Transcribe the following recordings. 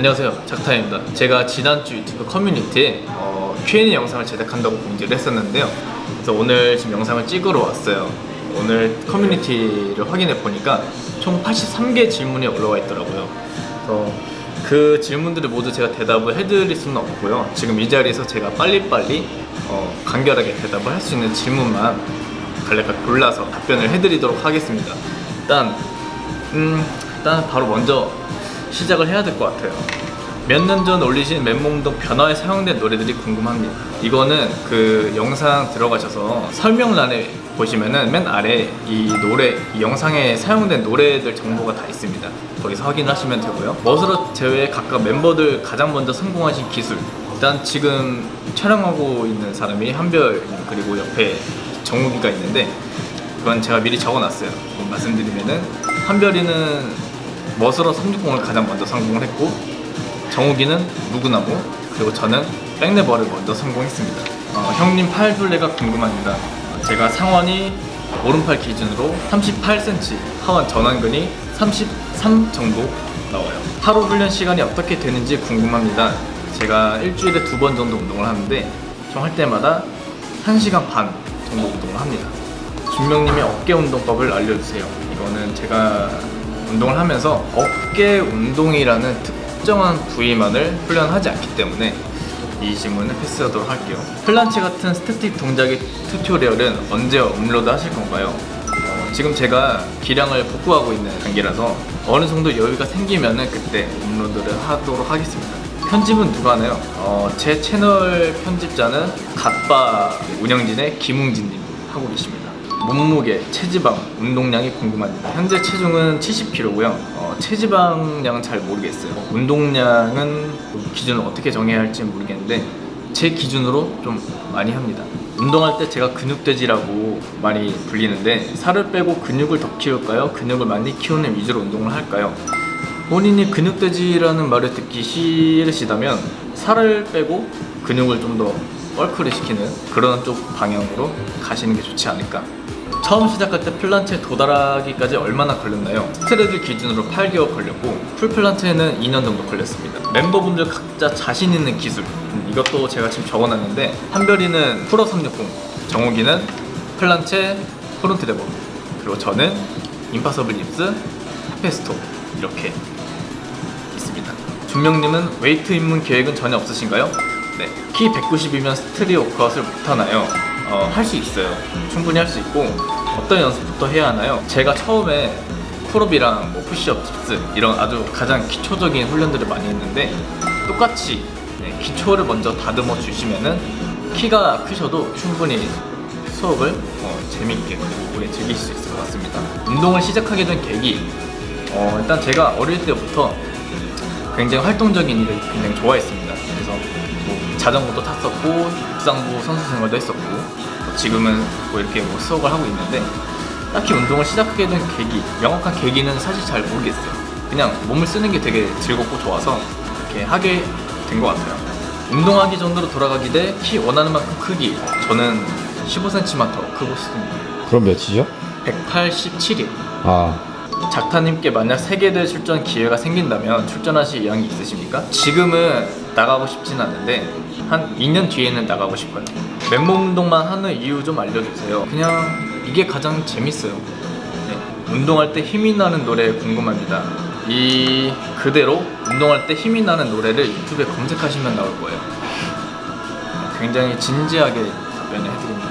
안녕하세요. 작타입니다. 제가 지난주 유튜브 커뮤니티에 어, Q&A 영상을 제작한다고 공지를 했었는데요. 그래서 오늘 지금 영상을 찍으러 왔어요. 오늘 커뮤니티를 확인해 보니까 총 83개 질문이 올라와 있더라고요. 그래서 그 질문들을 모두 제가 대답을 해드릴 수는 없고요. 지금 이 자리에서 제가 빨리빨리 어, 간결하게 대답을 할 수 있는 질문만 갈래가 골라서 답변을 해드리도록 하겠습니다. 일단 음, 일단 바로 먼저 시작을 해야 될 것 같아요. 몇 년 전 올리신 맨몸동 변화에 사용된 노래들이 궁금합니다. 이거는 그 영상 들어가셔서 설명란에 보시면은 맨 아래 이 노래, 이 영상에 사용된 노래들 정보가 다 있습니다. 거기서 확인하시면 되고요. 머스럿 제외 각각 멤버들 가장 먼저 성공하신 기술. 일단 지금 촬영하고 있는 사람이 한별 그리고 옆에 정욱이가 있는데 그건 제가 미리 적어놨어요. 말씀드리면은 한별이는 머스러 360을 가장 먼저 성공을 했고 정욱이는 무구나무 그리고 저는 백네버를 먼저 성공했습니다. 어, 형님 팔둘레가 궁금합니다. 어, 제가 상원이 오른팔 기준으로 38cm, 하원 전완근이 33 정도 나와요. 하루 훈련 시간이 어떻게 되는지 궁금합니다. 제가 일주일에 두 번 정도 운동을 하는데 총할 때마다 1시간 반 정도 운동을 합니다. 준명님의 어깨 운동법을 알려주세요. 이거는 제가 운동을 하면서 어깨 운동이라는 특정한 부위만을 훈련하지 않기 때문에 이 질문은 패스하도록 할게요. 플란치 같은 스태틱 동작의 튜토리얼은 언제 업로드 하실 건가요? 어, 지금 제가 기량을 복구하고 있는 단계라서 어느 정도 여유가 생기면은 그때 업로드를 하도록 하겠습니다. 편집은 누가 하나요? 어, 제 채널 편집자는 갓바 운영진의 김웅진님 하고 계십니다. 몸무게, 체지방, 운동량이 궁금합니다. 현재 체중은 70kg고요. 어, 체지방량은 잘 모르겠어요. 운동량은 기준을 어떻게 정해야 할지 모르겠는데 제 기준으로 좀 많이 합니다. 운동할 때 제가 근육돼지라고 많이 불리는데 살을 빼고 근육을 더 키울까요? 근육을 많이 키우는 위주로 운동을 할까요? 본인이 근육돼지라는 말을 듣기 싫으시다면 살을 빼고 근육을 좀 더 뻘크를 시키는 그런 쪽 방향으로 가시는 게 좋지 않을까. 처음 시작할 때 플란체에 도달하기까지 얼마나 걸렸나요? 스트레들 기준으로 8개월 걸렸고 풀플란체는 2년 정도 걸렸습니다. 멤버분들 각자 자신 있는 기술 음, 이것도 제가 지금 적어놨는데 한별이는 프로 360, 정욱이는 플란체 프론트 레버 그리고 저는 임파서블 립스, 페스토 이렇게 있습니다. 준명님은 웨이트 입문 계획은 전혀 없으신가요? 네. 키 190이면 스트리 워크아웃을 못하나요? 어, 할 수 있어요. 충분히 할 수 있고 어떤 연습부터 해야 하나요? 제가 처음에 풀업이랑 뭐 푸시업, 딥스 이런 아주 가장 기초적인 훈련들을 많이 했는데 똑같이 네, 기초를 먼저 다듬어 주시면은 키가 크셔도 충분히 수업을 어, 재밌게 그리고 오래 즐기실 수 있을 것 같습니다. 운동을 시작하게 된 계기 어, 일단 제가 어릴 때부터 굉장히 활동적인 일을 굉장히 좋아했습니다. 그래서 뭐 자전거도 탔었고 육상부 선수 생활도 했었고 뭐 지금은 뭐 이렇게 뭐 수업을 하고 있는데 딱히 운동을 시작하게 된 계기 명확한 계기는 사실 잘 모르겠어요. 그냥 몸을 쓰는 게 되게 즐겁고 좋아서 이렇게 하게 된 것 같아요. 운동하기 전으로 돌아가기 대 키 원하는 만큼 크기 저는 15cm만 더 크고 싶습니다. 그럼 몇이죠? 187이 아, 작타님께 만약 세계대회 출전 기회가 생긴다면 출전하실 의향이 있으십니까? 지금은 나가고 싶진 않은데 한 2년 뒤에는 나가고 싶어요. 맨몸 운동만 하는 이유 좀 알려주세요. 그냥 이게 가장 재밌어요. 네. 운동할 때 힘이 나는 노래 궁금합니다. 이 그대로 운동할 때 힘이 나는 노래를 유튜브에 검색하시면 나올 거예요. 굉장히 진지하게 답변을 해드립니다.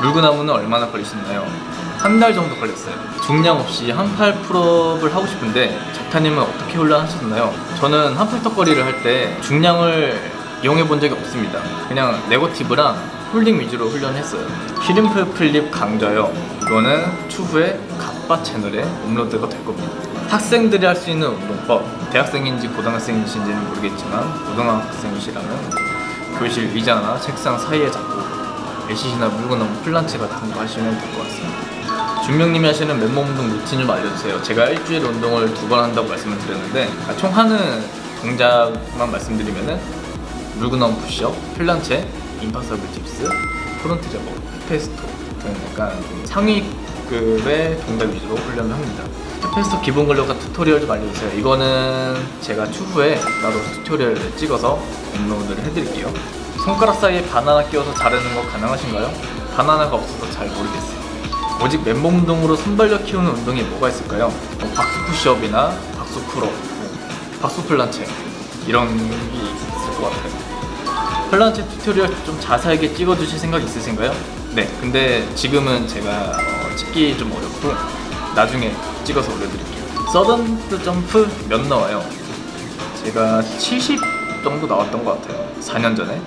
물구나무는 얼마나 걸리셨나요? 한 달 정도 걸렸어요. 중량 없이 한팔 풀업을 하고 싶은데 작타님은 어떻게 훈련하셨나요? 저는 한풀 턱걸이를 할 때 중량을 이용해 본 적이 없습니다. 그냥 네거티브랑 홀딩 위주로 훈련했어요. 히림프 플립 강좌요. 이거는 추후에 갓바 채널에 업로드가 될 겁니다. 학생들이 할 수 있는 운동법. 대학생인지 고등학생이신지는 모르겠지만 고등학생이시라면 교실 의자나 책상 사이에 잡고 애시시나 물거나 플란치 같은 거 하시면 될 것 같습니다. 준명님이 하시는 맨몸 운동 루틴 좀 알려주세요. 제가 일주일에 운동을 두 번 한다고 말씀을 드렸는데 아, 총 하는 동작만 말씀드리면은 물구나무 푸시업, 플란체, 임파서블 tip스, 프론트 제거, 페스토 등 약간 좀 상위급의 동작 위주로 훈련을 합니다. 테페스터 기본 근력과 튜토리얼 좀 알려주세요. 이거는 제가 추후에 나도 튜토리얼을 찍어서 업로드를 해드릴게요. 손가락 사이에 바나나 끼워서 자르는 거 가능하신가요? 바나나가 없어서 잘 모르겠어요. 오직 맨몸 운동으로 손발력 키우는 운동이 뭐가 있을까요? 뭐 박수 푸시업이나 박수 풀업, 뭐 박수 플란체 이런 게 있을 것 같아요. 플란체 튜토리얼 좀 자세하게 찍어주실 생각 있으신가요? 네, 근데 지금은 제가 어, 찍기 좀 어렵고 나중에 찍어서 올려드릴게요. 서던트 점프 몇 나와요? 제가 70 정도 나왔던 것 같아요. 4년 전에.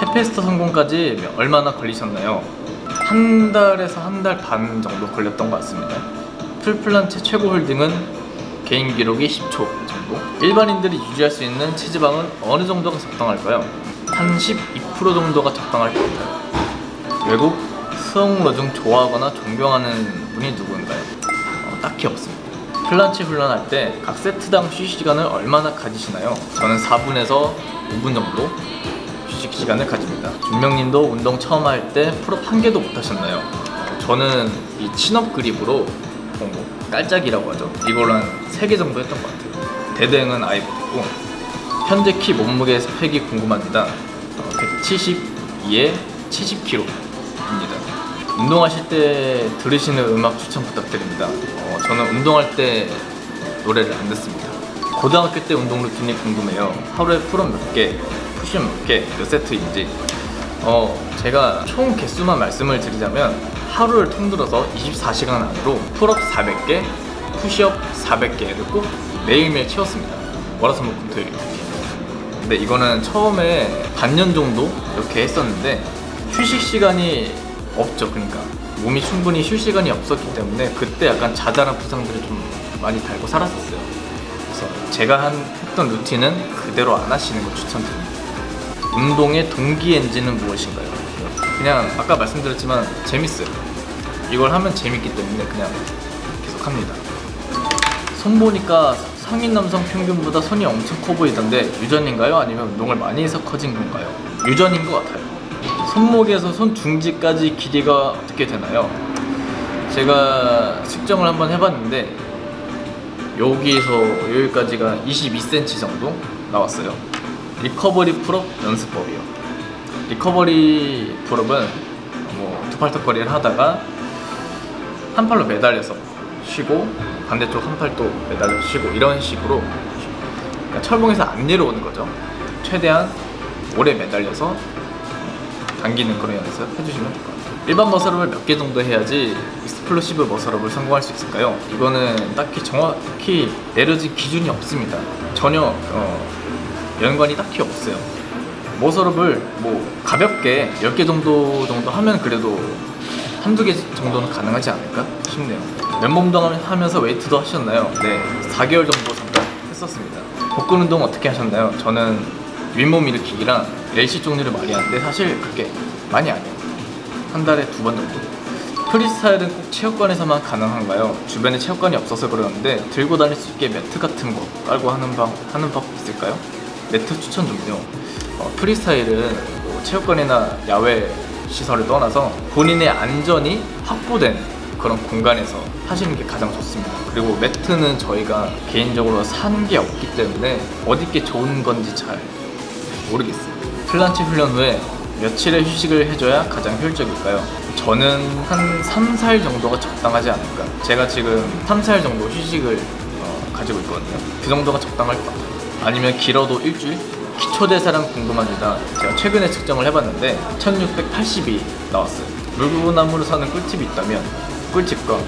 테페스터 성공까지 얼마나 걸리셨나요? 한 달에서 한 달 반 정도 걸렸던 것 같습니다. 풀플란체 최고 홀딩은 개인 기록이 10초 정도. 일반인들이 유지할 수 있는 체지방은 어느 정도가 적당할까요? 한 12% 정도가 적당할 것 같아요. 외국 수영로 중 좋아하거나 존경하는 분이 누구인가요? 어, 딱히 없습니다. 플란치 훈련할 때 각 세트당 휴식 시간을 얼마나 가지시나요? 저는 4분에서 5분 정도 휴식 시간을 가집니다. 준명님도 운동 처음 할 때 풀업 한 개도 못 하셨나요? 어, 저는 이 친업 그립으로 어, 뭐 깔짝이라고 하죠. 이걸로 한 3개 정도 했던 것 같아요. 대대응은 아예 못했고 현재 키 몸무게 스펙이 궁금합니다. 어, 172에 70kg입니다. 운동하실 때 들으시는 음악 추천 부탁드립니다. 어, 저는 운동할 때 노래를 안 듣습니다. 고등학교 때 운동 루틴이 궁금해요. 하루에 풀업 몇 개, 푸시업 몇 개, 몇 세트인지. 어, 제가 총 개수만 말씀을 드리자면 하루를 통틀어서 24시간 안으로 풀업 400개, 푸시업 400개를 꼭 매일매일 채웠습니다. 월화수목금토일 이렇게. 근데 이거는 처음에 반년 정도 이렇게 했었는데 휴식 시간이 없죠. 그러니까 몸이 충분히 쉴 시간이 없었기 때문에 그때 약간 자잘한 부상들을 좀 많이 달고 살았었어요. 그래서 제가 한 했던 루틴은 그대로 안 하시는 거 추천드립니다. 운동의 동기 엔진은 무엇인가요? 그냥 아까 말씀드렸지만 재밌어요. 이걸 하면 재밌기 때문에 그냥 계속 합니다. 손 보니까 성인 남성 평균보다 손이 엄청 커 보이던데 유전인가요? 아니면 운동을 많이 해서 커진 건가요? 유전인 것 같아요. 손목에서 손 중지까지 길이가 어떻게 되나요? 제가 측정을 한번 해봤는데 여기에서 여기까지가 22cm 정도 나왔어요. 리커버리 풀업 연습법이요. 리커버리 풀업은 뭐 두팔턱걸이를 하다가 한 팔로 매달려서 쉬고 반대쪽 한 팔 또 매달려서 쉬고 이런 식으로 그러니까 철봉에서 안 내려오는 거죠. 최대한 오래 매달려서 당기는 그런 연습 해주시면 될 것 같아요. 일반 머설업을 몇 개 정도 해야지 익스플로시브 머설업을 성공할 수 있을까요? 이거는 딱히 정확히 내려진 기준이 없습니다. 전혀 어, 연관이 딱히 없어요. 머설업을 뭐 가볍게 10개 정도 정도 하면 그래도 한두 개 정도는 가능하지 않을까 싶네요. 맨몸 운동 하면서 웨이트도 하셨나요? 네, 4개월 정도 잠깐 했었습니다. 복근 운동 어떻게 하셨나요? 저는 윗몸 일으키기랑 LC 종류를 많이 하는데 사실 그렇게 많이 안 해요. 한 달에 두 번 정도. 프리스타일은 꼭 체육관에서만 가능한가요? 주변에 체육관이 없어서 그러는데 들고 다닐 수 있게 매트 같은 거 깔고 하는 방 하는 법 있을까요? 매트 추천 좀요. 어, 프리스타일은 뭐 체육관이나 야외 시설을 떠나서 본인의 안전이 확보된 그런 공간에서 하시는 게 가장 좋습니다. 그리고 매트는 저희가 개인적으로 산 게 없기 때문에 어디 게 좋은 건지 잘 모르겠어요. 플란치 훈련 후에 며칠의 휴식을 해줘야 가장 효율적일까요? 저는 한 3, 4일 정도가 적당하지 않을까. 제가 지금 3, 4일 정도 휴식을 어, 가지고 있거든요. 그 정도가 적당할 것 같아요. 아니면 길어도 일주일? 기초대사량 궁금합니다. 제가 최근에 측정을 해봤는데 1680이 나왔어요. 물구나무로 사는 꿀팁이 있다면 꿀팁과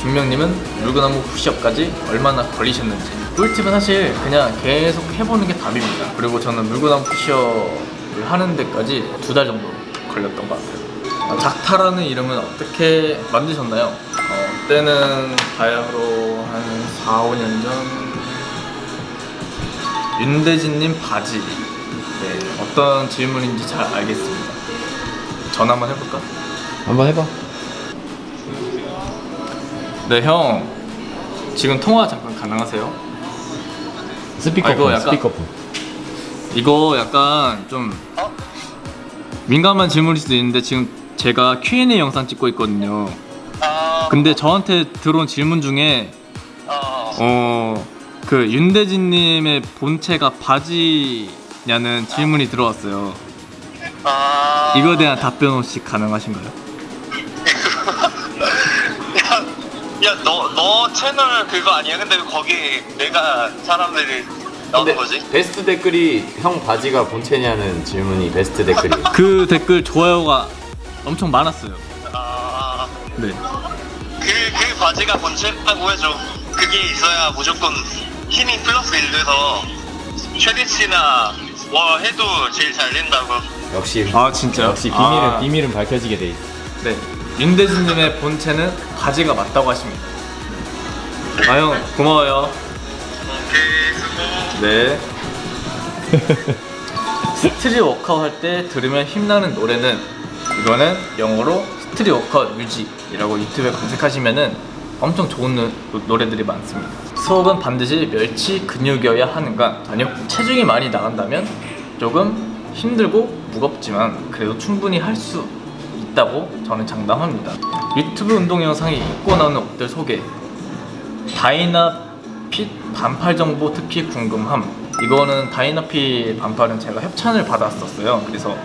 준명님은 물구나무 푸시업까지 얼마나 걸리셨는지 꿀팁은 사실 그냥 계속 해보는 게 답입니다. 그리고 저는 물구나무 푸시업을 하는 데까지 두 달 정도 걸렸던 것 같아요. 아, 작타라는 이름은 어떻게 만드셨나요? 어, 때는 바야흐로 한 4, 5년 전 윤대진님 바지. 네, 어떤 질문인지 잘 알겠습니다. 전화 한번 해볼까? 한번 해봐. 네, 형. 지금 통화 잠깐 가능하세요? 스피커폰, 아, 이거 약간- 스피커폰. 이거 약간 좀 민감한 질문일 수도 있는데 지금 제가 Q&A 영상 찍고 있거든요. 근데 저한테 들어온 질문 중에 어, 그 윤대진님의 본체가 바지냐는 질문이 들어왔어요. 아. 이거에 대한 답변 혹시 가능하신가요? 야, 야, 너, 너 채널 그거 아니야? 근데 거기 내가 사람들이 나오는 거지? 베스트 댓글이 형 바지가 본체냐는 질문이 베스트 댓글이 에요. 그 댓글 좋아요가 엄청 많았어요. 아. 네. 그, 그 바지가 본체라고 해줘. 그게 있어야 무조건 힘이 플러스 1돼서 최대치나 뭐 해도 제일 잘 된다고. 역시 아, 진짜요? 역시 비밀은 아. 비밀은 밝혀지게 돼 있어. 네. 윤대진님의 본체는 바지가 맞다고 하십니다. 아, 형, 고마워요. 오케이, 수고. 네. 스트리 워크아웃 할 때 들으면 힘나는 노래는 이거는 영어로 스트리 워크아웃 뮤직이라고 유튜브에 검색하시면은 엄청 좋은 노, 노래들이 많습니다. 수업은 반드시 멸치 근육이어야 하는가? 아니요. 체중이 많이 나간다면 조금 힘들고 무겁지만 그래도 충분히 할 수 있다고 저는 장담합니다. 유튜브 운동 영상이 입고 나오는 옷들 소개. 다이나핏 반팔 정보 특히 궁금함. 이거는 다이나핏 반팔은 제가 협찬을 받았었어요. 그래서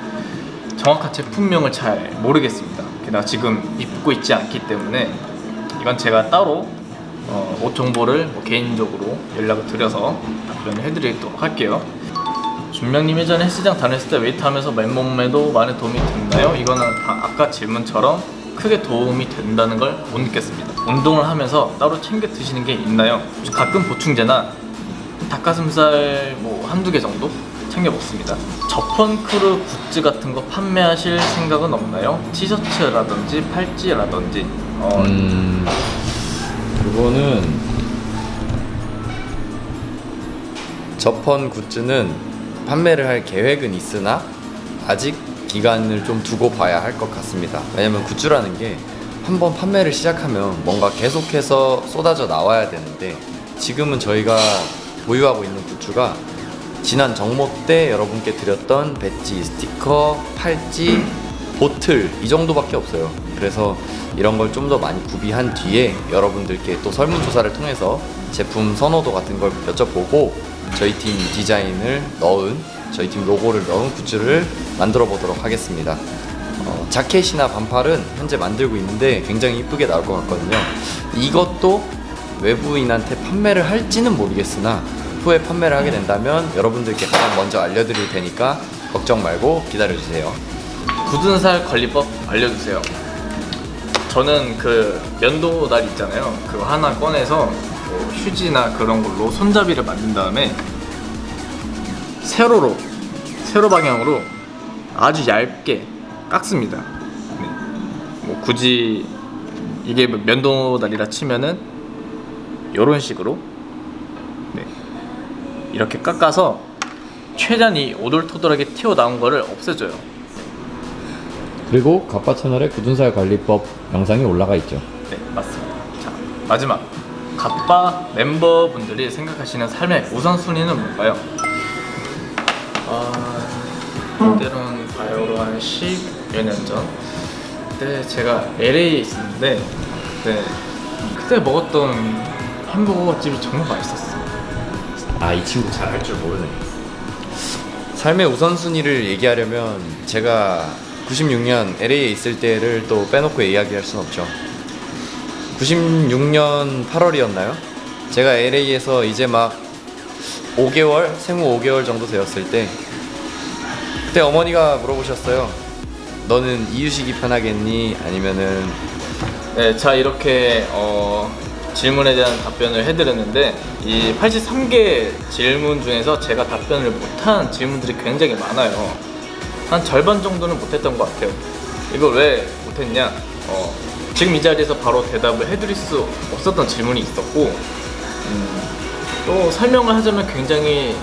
정확한 제품명을 잘 모르겠습니다. 게다가 지금 입고 있지 않기 때문에 이건 제가 따로 어, 옷 정보를 뭐 개인적으로 연락을 드려서 답변을 해드리도록 할게요. 준명님 예전에 헬스장 다녔을 때 웨이트 하면서 맨몸에도 많은 도움이 됐나요? 이거는 다 아까 질문처럼 크게 도움이 된다는 걸 못 느꼈습니다. 운동을 하면서 따로 챙겨 드시는 게 있나요? 가끔 보충제나 닭가슴살 뭐 한두 개 정도 챙겨 먹습니다. 저펀크루 굿즈 같은 거 판매하실 생각은 없나요? 티셔츠라든지 팔찌라든지 어, 음 그거는 저펀 굿즈는 판매를 할 계획은 있으나 아직 기간을 좀 두고 봐야 할 것 같습니다. 왜냐면 굿즈라는 게 한번 판매를 시작하면 뭔가 계속해서 쏟아져 나와야 되는데 지금은 저희가 보유하고 있는 굿즈가 지난 정모 때 여러분께 드렸던 배지, 스티커, 팔찌, 보틀 이 정도밖에 없어요. 그래서 이런 걸 좀 더 많이 구비한 뒤에 여러분들께 또 설문조사를 통해서 제품 선호도 같은 걸 여쭤보고 저희 팀 디자인을 넣은 저희 팀 로고를 넣은 굿즈를 만들어 보도록 하겠습니다. 어, 자켓이나 반팔은 현재 만들고 있는데 굉장히 이쁘게 나올 것 같거든요. 이것도 외부인한테 판매를 할지는 모르겠으나 후에 판매를 하게 된다면 여러분들께 가장 먼저 알려드릴 테니까 걱정 말고 기다려주세요. 굳은 살 관리법 알려주세요. 저는 그 면도 날 있잖아요. 그거 하나 꺼내서 뭐 휴지나 그런 걸로 손잡이를 만든 다음에 세로로 세로 방향으로 아주 얇게 깎습니다. 네. 뭐 굳이 이게 면도 날이라 치면은 이런 식으로 네. 이렇게 깎아서 최대한 이 오돌토돌하게 튀어나온 거를 없애줘요. 그리고 갑바 채널에 굳은살 관리법 영상이 올라가 있죠. 네, 맞습니다. 자, 마지막. 갑바 멤버분들이 생각하시는 삶의 우선순위는 뭔가요? 아, 때로는 바이오로 한 10여 년 전. 그때 제가 LA에 있었는데, 그때, 그때 먹었던 햄버거 집이 정말 맛있었어. 아이 친구 잘 할 줄 모르네. 삶의 우선순위를 얘기하려면 제가 96년 LA에 있을 때를 또 빼놓고 이야기할 순 없죠. 96년 8월이었나요? 제가 LA에서 이제 막 5개월, 생후 5개월 정도 되었을 때 그때 어머니가 물어보셨어요. 너는 이유식이 편하겠니? 아니면은 네, 자 이렇게 어, 질문에 대한 답변을 해드렸는데 이 83개 질문 중에서 제가 답변을 못한 질문들이 굉장히 많아요. 한 절반 정도는 못했던 것 같아요. 이걸 왜 못했냐? 어, 지금 이 자리에서 바로 대답을 해드릴 수 없었던 질문이 있었고 음, 또 설명을 하자면 굉장히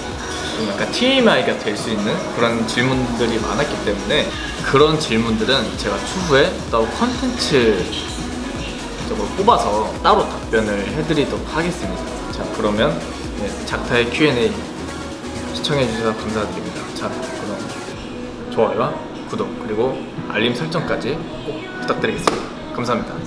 좀 약간 TMI가 될 수 있는 그런 질문들이 많았기 때문에 그런 질문들은 제가 추후에 또 컨텐츠 적으로 뽑아서 따로 답변을 해드리도록 하겠습니다. 자 그러면 네, 작타의 Q&A 시청해주셔서 감사드립니다. 자 좋아요와 구독 그리고 알림 설정까지 꼭 부탁드리겠습니다. 감사합니다.